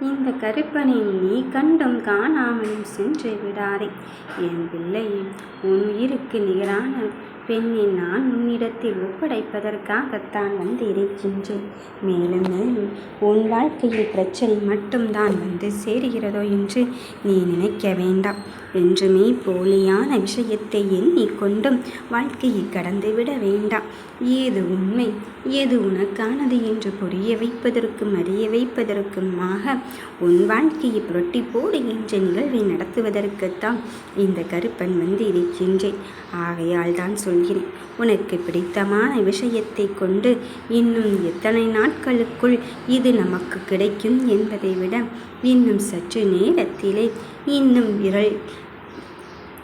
இந்த கருப்பனை நீ கண்டும் காணாமலும் சென்று விடாதே என் பிள்ளையே உன் உயிருக்கு நிகரான பெண்ணை நான் உன்னிடத்தில் ஒப்படைப்பதற்காகத்தான் வந்து இருக்கின்றேன் மேலும் மேலும் உன் வாழ்க்கையில் பிரச்சனை மட்டும்தான் வந்து சேருகிறதோ என்று நீ நினைக்க வேண்டாம். என்றுமே போலியான விஷயத்தை எண்ணிக்கொண்டும் வாழ்க்கையை கடந்துவிட வேண்டாம். ஏது உண்மை ஏது உனக்கானது என்று புரிய வைப்பதற்கும் அறிய வைப்பதற்குமாக உன் வாழ்க்கையை புரட்டி போடுகின்ற நிகழ்வை நடத்துவதற்குத்தான் இந்த கருப்பன் வந்து இருக்கின்றேன் ஆகையால் தான் சொல் சொல்கிறேன். உனக்கு பிடித்தமான விஷயத்தை கொண்டு இன்னும் எத்தனை நாட்களுக்குள் இது நமக்கு கிடைக்கும் என்பதை விட இன்னும் சற்று நேரத்திலே இன்னும் விரல்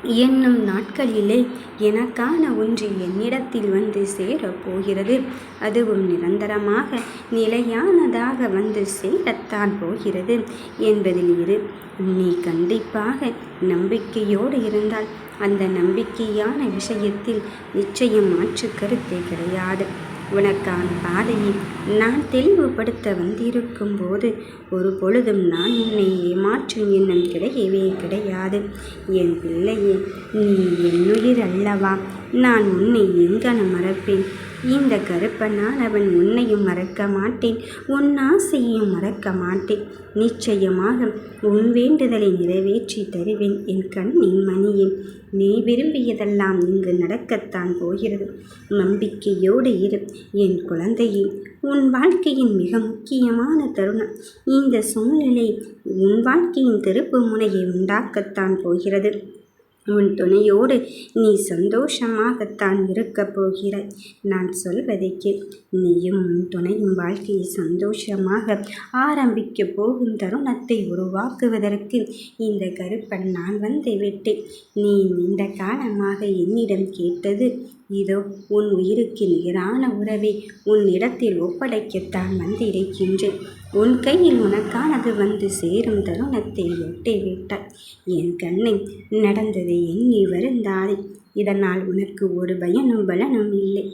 என்னும் நாட்களிலே எனக்கான ஒன்று என்னிடத்தில் வந்து சேரப்போகிறது. அதுவும் நிரந்தரமாக நிலையானதாக வந்து சேரத்தான் போகிறது என்பதில் இரு. நீ கண்டிப்பாக நம்பிக்கையோடு இருந்தால் அந்த நம்பிக்கையான விஷயத்தில் நிச்சயம் மாற்று கருத்தே கிடையாது. உனக்கான பாதையை நான் தெளிவுபடுத்த வந்திருக்கும் போது ஒரு பொழுதும் நான் உன்னை ஏமாற்றும் எண்ணம் கிடையவே கிடையாது. என் பிள்ளையே நீ என்னுயிர் அல்லவா? நான் உன்னை எங்கன மறப்பேன்? இந்த கருப்பனால் அவன் உன்னையும் மறக்க மாட்டேன் உன் ஆசையையும் மறக்க மாட்டேன். நிச்சயமாக உன் வேண்டுதலை நிறைவேற்றி தருவேன் என் கண்ணின் மணியே. நீ விரும்பியதெல்லாம் இங்கு நடக்கத்தான் போகிறது. நம்பிக்கையோடு இரு என் குழந்தையே. உன் வாழ்க்கையின் மிக முக்கியமான தருணம். இந்த சூழ்நிலை உன் வாழ்க்கையின் திருப்பு முனையை உண்டாக்கத்தான் போகிறது. உன் துணையோடு நீ சந்தோஷமாகத்தான் இருக்கப் போகிறாய். நான் சொல்வதை கேள். நீயும் உன் துணையும் வாழ்க்கையை சந்தோஷமாக ஆரம்பிக்கப் போகும் தருணத்தை உருவாக்குவதற்கு இந்த கருப்பன் நான் வந்து விட்டேன். நீ நீண்ட காலமாக என்னிடம் கேட்டது இதோ உன் உயிருக்கு நிகரான உறவை உன்னிடத்தில் ஒப்படைக்கத்தான் வந்திருக்கின்றேன். உன் கையில் உனக்கானது வந்து சேரும் தருணத்தை விட்டாய் என் கண்ணை நடந்ததை எண்ணி வருந்தாதே. இதனால் உனக்கு ஒரு பயனும் பலனும் இல்லை.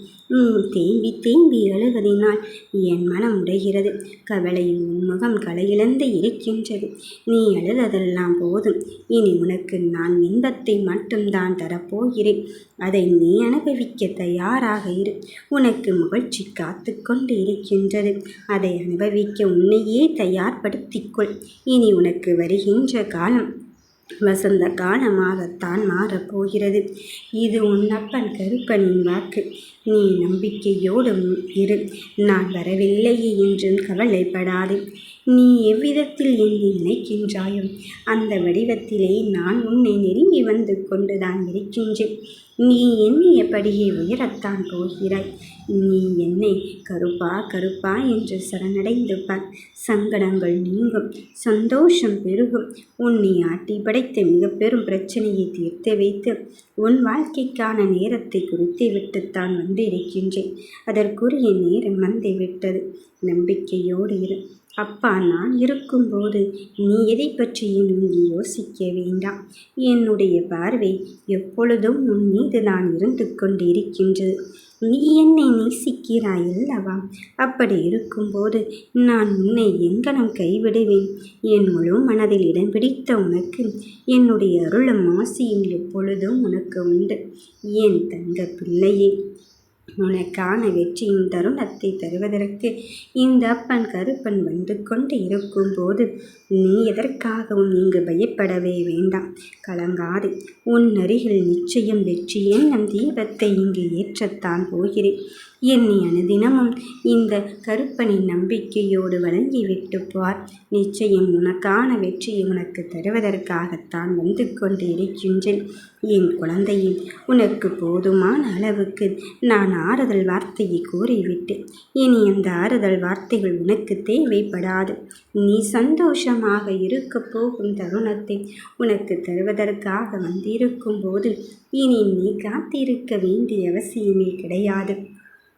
தேம்பி தேம்பி அழுவதினால் என் மனம் உடைகிறது. கவலையில் உன் முகம் கலையிழந்து இருக்கின்றது. நீ அழுததெல்லாம் போதும். இனி உனக்கு நான் இன்பத்தை மட்டும்தான் தரப்போகிறேன். அதை நீ அனுபவிக்க தயாராக இரு. உனக்கு மகிழ்ச்சி காத்து கொண்டு இருக்கின்றது. அதை அனுபவிக்க உன்னையே தயார்படுத்திக்கொள் இனி உனக்கு வருகின்ற காலம் வசந்த காலமாகத்தான் மாறப்போகிறது. இது உன் அப்பன் கருப்பனின் வாக்கு. நீ நம்பிக்கையோடு இரு. நான் வரவில்லையே என்றும் கவலைப்படாதே. நீ எவ்விதத்தில் என்னை நினைக்கின்றாயோ அந்த வடிவத்திலே நான் உன்னை நெருங்கி வந்து கொண்டுதான் இருக்கின்றேன். நீ எண்ணியபடியே உயரத்தான் போகிறாய். நீ என்னை கருப்பா கருப்பா என்று சரணடைந்து சங்கடங்கள் நீங்கும் சந்தோஷம் பெருகும். உன்னை ஆட்டி படைத்த மிக பெரும் பிரச்சனையை தீர்த்து வைத்து உன் வாழ்க்கைக்கான நேரத்தை குறித்து விட்டுத்தான் வந்து இருக்கின்றேன் அதற்குரிய நேரம் வந்து விட்டது. நம்பிக்கையோடு இரு. அப்பா நான் இருக்கும்போது நீ எதை பற்றியும் இங்கு யோசிக்க வேண்டாம். என்னுடைய பார்வை எப்பொழுதும் உன் மீது நான் இருந்து கொண்டிருக்கின்றது. நீ என்னை நேசிக்கிறாய் அல்லவா? அப்படி இருக்கும்போது நான் உன்னை எங்கனம் கைவிடுவேன்? என் முழு மனதில் இடம் பிடித்த உனக்கு என்னுடைய அருளும் ஆசையும் எப்பொழுதும் உனக்கு உண்டு. என் தங்க பிள்ளையே உனக்கான வெற்றியின் தருணத்தை தருவதற்கு இந்த அப்பன் கருப்பன் வந்து கொண்டு இருக்கும்போது நீ எதற்காகவும் இங்கு பயப்படவே வேண்டாம். கலங்காதே. உன் அருகில் நிச்சயம் வெற்றி என்னும் தீபத்தை இங்கு ஏற்றத்தான் போகிறேன். எண்ணி அனுதினமும் இந்த கருப்பனின் நம்பிக்கையோடு வழங்கி பார் நிச்சயம் உனக்கான வெற்றியை உனக்கு தருவதற்காகத்தான் வந்து கொண்டு இருக்கின்றேன் என் குழந்தையின் உனக்கு போதுமான அளவுக்கு நான் ஆறுதல் வார்த்தையை கூறிவிட்டு இனி அந்த ஆறுதல் வார்த்தைகள் உனக்கு தேவைப்படாது. நீ சந்தோஷமாக இருக்கப் போகும் தருணத்தை உனக்கு தருவதற்காக வந்திருக்கும் போது இனி நீ காத்திருக்க வேண்டிய அவசியமே கிடையாது.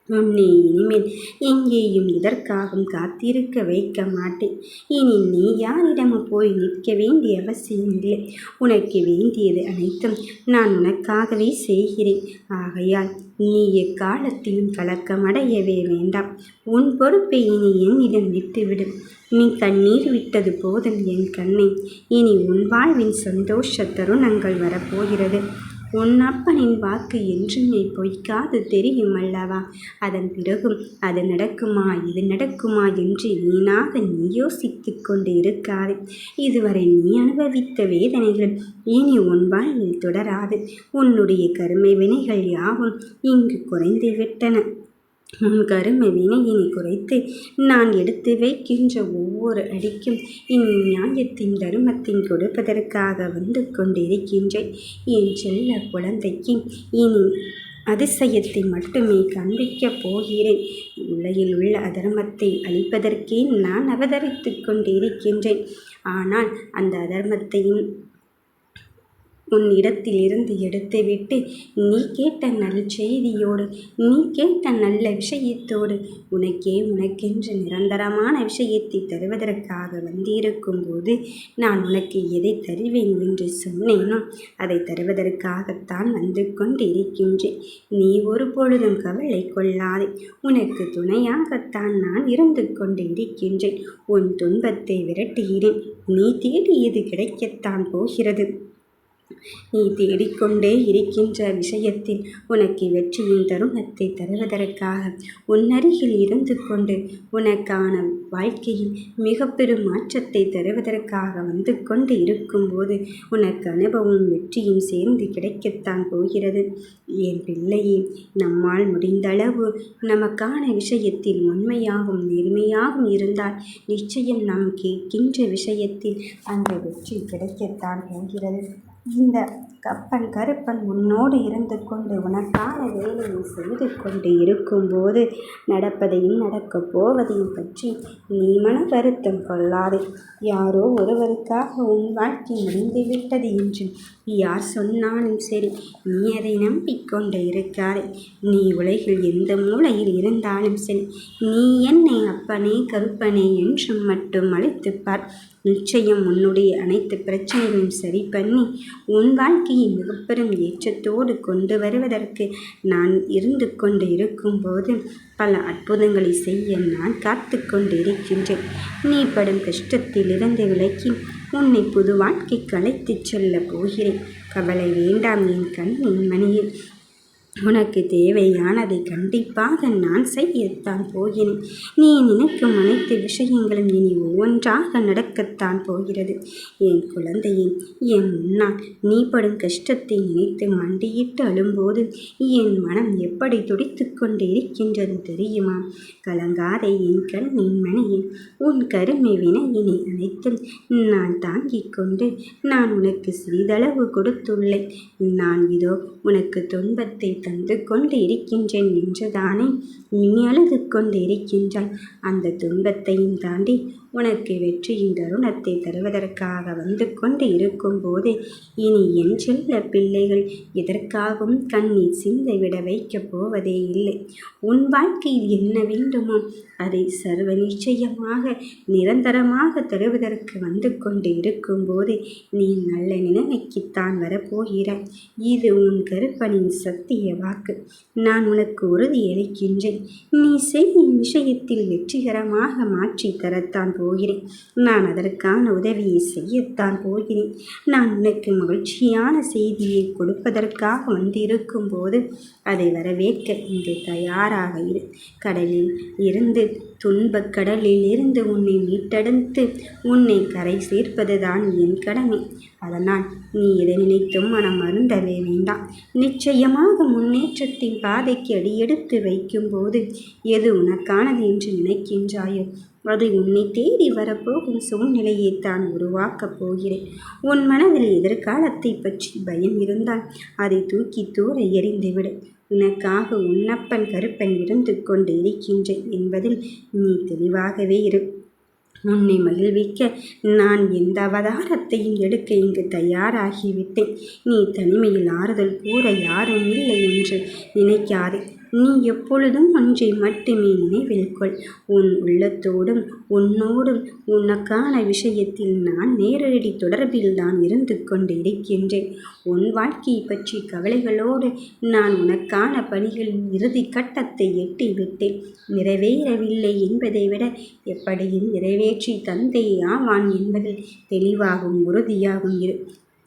உன்னை இனிமேல் எங்கேயும் இதற்காகவும் காத்திருக்க வைக்க மாட்டேன். இனி நீ யாரிடமும் போய் நிற்க வேண்டிய அவசியம் இல்லை. உனக்கு வேண்டியது அனைத்தும் நான் உனக்காகவே செய்கிறேன். ஆகையால் நீ எக்காலத்திலும் கலக்கமடையவே வேண்டாம். உன் பொறுப்பை இனி என்னிடம் விட்டுவிடும் நீ கண்ணீர் விட்டது போதும் என் கண்ணை. இனி உன் வாழ்வின் சந்தோஷ தருணங்கள் வரப்போகிறது. உன் அப்பனின் வாக்கு என்றுமே பொய்க்காது தெரியும் அல்லவா? அதன் பிறகும் அது நடக்குமா இது நடக்குமா என்று நீனாக நீ யோசித்து கொண்டு இருக்காது. இதுவரை நீ அனுபவித்த வேதனைகள் இனி உன் வாழ்வில் தொடராது. உன்னுடைய கருமை வினைகள் யாவும் இங்கு குறைந்துவிட்டன உன் கரும வினையினை குறைத்து? நான் எடுத்து வைக்கின்ற ஒவ்வொரு அடிக்கும் இந்நியாயத்தின் தருமத்தின் கொடுப்பதற்காக வந்து கொண்டிருக்கின்றேன். என் செல்ல குழந்தைக்கு இனி அதிசயத்தை மட்டுமே காண்பிக்கப் போகிறேன். உலகில் உள்ள அதர்மத்தை அழிப்பதற்கே நான் அவதரித்து கொண்டிருக்கின்றேன். ஆனால் அந்த அதர்மத்தையும் உன் இடத்திலிருந்து எடுத்துவிட்டு நீ கேட்ட நல் செய்தியோடு நீ கேட்ட நல்ல விஷயத்தோடு உனக்கே உனக்கென்று நிரந்தரமான விஷயத்தை தருவதற்காக வந்திருக்கும் போது நான் உனக்கு எதை தருவேன் என்று சொன்னேனோ அதை தருவதற்காகத்தான் வந்து கொண்டிருக்கின்றேன். நீ ஒரு பொழுதும் கவலை கொள்ளாதே. உனக்கு துணையாகத்தான் நான் இருந்து கொண்டு இருக்கின்றேன் உன் துன்பத்தை விரட்டுகிறேன். நீ தேடியது கிடைக்கத்தான் போகிறது. நீ தேடிக்கொண்டே இருக்கின்ற விஷயத்தில் உனக்கு வெற்றியின் தருணத்தை தருவதற்காக உன்னருகில் இருந்து கொண்டு உனக்கான வாழ்க்கையில் மிக பெரும் மாற்றத்தை தருவதற்காக வந்து கொண்டு இருக்கும்போது உனக்கு அனுபவம் வெற்றியும் சேர்ந்து கிடைக்கத்தான் போகிறது. என் பிள்ளையே நம்மால் முடிந்தளவு நமக்கான விஷயத்தில் உண்மையாகவும் நேர்மையாகவும் இருந்தால் நிச்சயம் நாம் கேட்கின்ற விஷயத்தில் அந்த வெற்றி கிடைக்கத்தான் போகிறது. இந்த கப்பன் கருப்பன் உன்னோடு இருந்து கொண்டு உனக்கான வேலையை செய்து கொண்டு இருக்கும்போது நடப்பதையும் நடக்கப் போவதையும் பற்றி நீ மன வருத்தம் கொள்ளாதே. யாரோ ஒருவருக்காக உன் வாழ்க்கை முடிந்துவிட்டது என்று யார் சொன்னாலும் சரி நீ அதை நம்பிக்கொண்டு இருக்காதே. நீ உலகில் எந்த மூலையில் இருந்தாலும் சரி நீ என்னை அப்பனே கருப்பனே என்று மட்டும் அழைத்துப்பார். நிச்சயம் உன்னுடைய அனைத்து பிரச்சனைகளையும் சரி பண்ணி உன் வாழ்க்கையை மிகப்பெரும் ஏற்றத்தோடு கொண்டு வருவதற்கு நான் இருந்து கொண்டு இருக்கும்போது பல அற்புதங்களை செய்ய நான் காத்து கொண்டு இருக்கின்றேன் நீ படும் கஷ்டத்திலிருந்து விலக்கி உன்னை புது வாழ்க்கைக்கு அழைத்துச் செல்ல போகிறேன். கவலை வேண்டாம் என் கண் என் மணியில். உனக்கு தேவையானதை கண்டிப்பாக நான் செய்யத்தான் போகிறேன். நீ நினைக்கும் அனைத்து விஷயங்களும் இனி ஒவ்வொன்றாக நடக்கத்தான் போகிறது. என் குழந்தையே என் முன்னால் நீ படும் கஷ்டத்தை நினைத்து மண்டியிட்டு அழும்போது என் மனம் எப்படி துடித்து கொண்டு இருக்கின்றது தெரியுமா? கலங்காதே என் கண்ணின் மணியில் உன் கருமை வினையினை அனைத்தும் நான் தாங்கிக் கொண்டு நான் உனக்கு சிறிதளவு கொடுத்துள்ளேன். நான் இதோ உனக்கு துன்பத்தை தந்து கொண்டு இருக்கின்றேன் என்றுதானே நீ அழுது கொண்டிருக்கின்றாய். அந்த துன்பத்தையும் தாண்டி உனக்கு வெற்றியின் தருணத்தை தருவதற்காக வந்து கொண்டு இருக்கும்போது இனி என் செல்ல பிள்ளைகள் எதற்காகவும் கண்ணீர் சிந்தை விட வைக்கப் போவதே இல்லை. உன் வாழ்க்கையில் என்ன வேண்டுமோ அதை சர்வ நிச்சயமாக நிரந்தரமாக தருவதற்கு வந்து கொண்டு இருக்கும்போது நீ நல்ல நிலைமைக்குத்தான் வரப்போகிறாய். இது உன் கருப்பனின் சத்திய வாக்கு. நான் உனக்கு உறுதியளிக்கின்றேன் நீ செய்யும் விஷயத்தில் வெற்றிகரமாக மாற்றி தரத்தான் போகிறேன். நான் அதற்கான உதவியை செய்யத்தான் போகிறேன். நான் உனக்கு மகிழ்ச்சியான செய்தியை கொடுப்பதற்காக வந்திருக்கும் போது அதை வரவேற்க இங்கு தயாராக இரு. கடலில் இருந்து துன்பக் கடலில் இருந்து உன்னை மீட்டெடுத்து உன்னை கரை சேர்ப்பதுதான் என் கடமை. அதனால் நீ எதை நினைத்தும் மனம் அருந்தவே வேண்டாம். நிச்சயமாக முன்னேற்றத்தின் பாதைக்கு அடியெடுத்து வைக்கும்போது எது உனக்கானது என்று நினைக்கின்றாயோ அது உன்னை தேடி வரப்போகும் சூழ்நிலையை தான் உருவாக்கப் போகிறேன். உன் மனதில் எதிர்காலத்தை பற்றி பயம் இருந்தால் அதை தூக்கி தூர எறிந்துவிடு உனக்காக உன்னப்பன் கருப்பன் இருந்து கொண்டு இருக்கின்றேன் என்பதில் நீ தெளிவாகவே இரு. உன்னை மகிழ்விக்க நான் எந்த அவதாரத்தையும் எடுக்க இங்கு தயாராகிவிட்டேன். நீ தனிமையில் ஆறுதல் கூற யாரும் இல்லை என்று நினைக்காதே. நீ எப்பொழுதும் ஒன்றை மட்டுமே நினைவில் கொள். உன் உள்ளத்தோடும் உன்னோடும் உனக்கான விஷயத்தில் நான் நேரடி தொடர்பில் தான் இருந்து கொண்டு இருக்கின்றேன் உன் வாழ்க்கையை பற்றி கவலைகளோடு நான் உனக்கான பணிகளின் இறுதி கட்டத்தை எட்டிவிட்டேன். நிறைவேறவில்லை என்பதை விட எப்படியும் நிறைவேற்றி தந்தை ஆவான் என்பதில் தெளிவாகவும் உறுதியாகவும் இரு.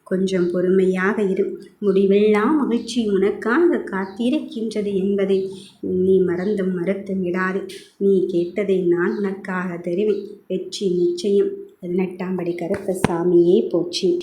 கொஞ்சம் பொறுமையாக இரு. முடிவில்லா மகிழ்ச்சி உனக்காக காத்திருக்கின்றது என்பதை நீ மறந்தும் மறுத்து விடாது. நீ கேட்டதை நான் உனக்காக தருவேன். வெற்றி நிச்சயம். பதினெட்டாம் படி கருப்பசாமியே போச்சு